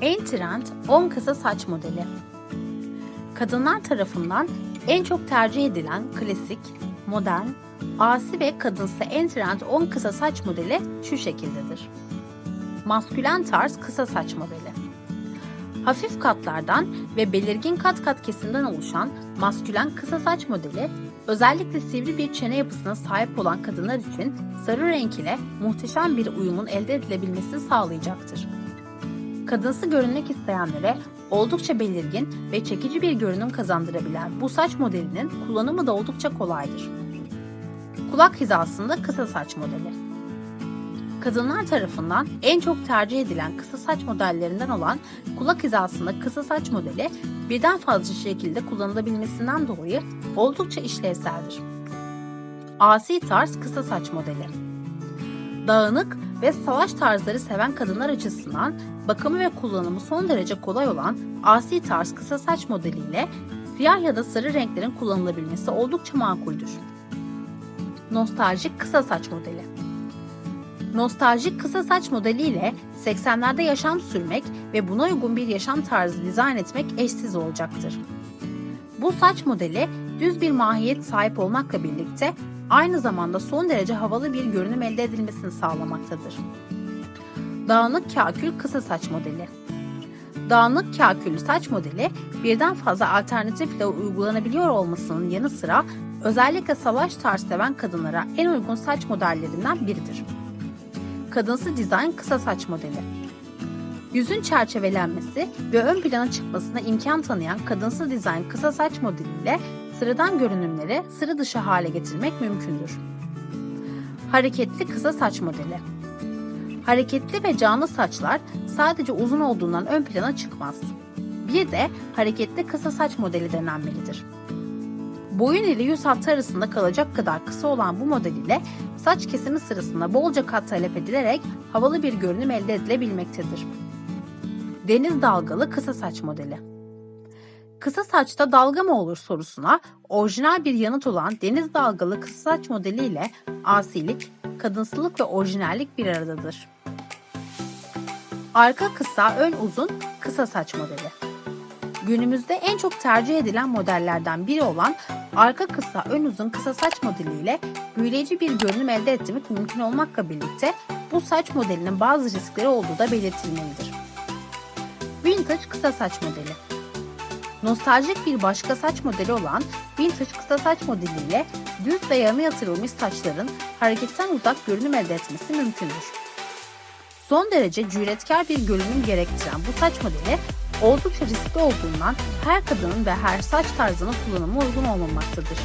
En trend 10 kısa saç modeli. Kadınlar tarafından en çok tercih edilen klasik, modern, asi ve kadınsı en trend 10 kısa saç modeli şu şekildedir. Maskülen tarz kısa saç modeli. Hafif katlardan ve belirgin kat kat kesimden oluşan maskülen kısa saç modeli özellikle sivri bir çene yapısına sahip olan kadınlar için sarı renk ile muhteşem bir uyumun elde edilebilmesini sağlayacaktır. Kadınsı görünmek isteyenlere oldukça belirgin ve çekici bir görünüm kazandırabilen bu saç modelinin kullanımı da oldukça kolaydır. Kulak hizasında kısa saç modeli. Kadınlar tarafından en çok tercih edilen kısa saç modellerinden olan kulak hizasında kısa saç modeli birden fazla şekilde kullanılabilmesinden dolayı oldukça işlevseldir. Asi tarz kısa saç modeli. Dağınık ve savaş tarzları seven kadınlar açısından bakımı ve kullanımı son derece kolay olan asi tarz kısa saç modeliyle siyah ya da sarı renklerin kullanılabilmesi oldukça makuldür. Nostaljik kısa saç modeli. Nostaljik kısa saç modeliyle 80'lerde yaşam sürmek ve buna uygun bir yaşam tarzı dizayn etmek eşsiz olacaktır. Bu saç modeli düz bir mahiyet sahip olmakla birlikte aynı zamanda son derece havalı bir görünüm elde edilmesini sağlamaktadır. Dağınık kakül kısa saç modeli. Dağınık kaküllü saç modeli birden fazla alternatifle uygulanabiliyor olmasının yanı sıra özellikle salaş tarz seven kadınlara en uygun saç modellerinden biridir. Kadınsı dizayn kısa saç modeli. Yüzün çerçevelenmesi ve ön plana çıkmasına imkan tanıyan kadınsı dizayn kısa saç modeliyle sıradan görünümleri sıra dışı hale getirmek mümkündür. Hareketli kısa saç modeli. Hareketli ve canlı saçlar sadece uzun olduğundan ön plana çıkmaz. Bir de hareketli kısa saç modeli denenmelidir. Boyun ile yüz hattı arasında kalacak kadar kısa olan bu model ile saç kesimi sırasında bolca kat talep edilerek havalı bir görünüm elde edilebilmektedir. Deniz dalgalı kısa saç modeli. Kısa saçta dalga mı olur sorusuna orijinal bir yanıt olan deniz dalgalı kısa saç modeli ile asilik, kadınsılık ve orijinallik bir aradadır. Arka kısa, ön uzun kısa saç modeli. Günümüzde en çok tercih edilen modellerden biri olan arka kısa, ön uzun kısa saç modeliyle büyüleyici bir görünüm elde etmek mümkün olmakla birlikte bu saç modelinin bazı riskleri olduğu da belirtilmelidir. Vintage kısa saç modeli Nostaljik bir başka saç modeli olan vintage kısa saç modeliyle düz ve yanı yatırılmış saçların hareketten uzak görünüm elde etmesi mümkündür. Son derece cüretkar bir görünüm gerektiren bu saç modeli oldukça riskli olduğundan her kadının ve her saç tarzının kullanımı uygun olmamaktadır.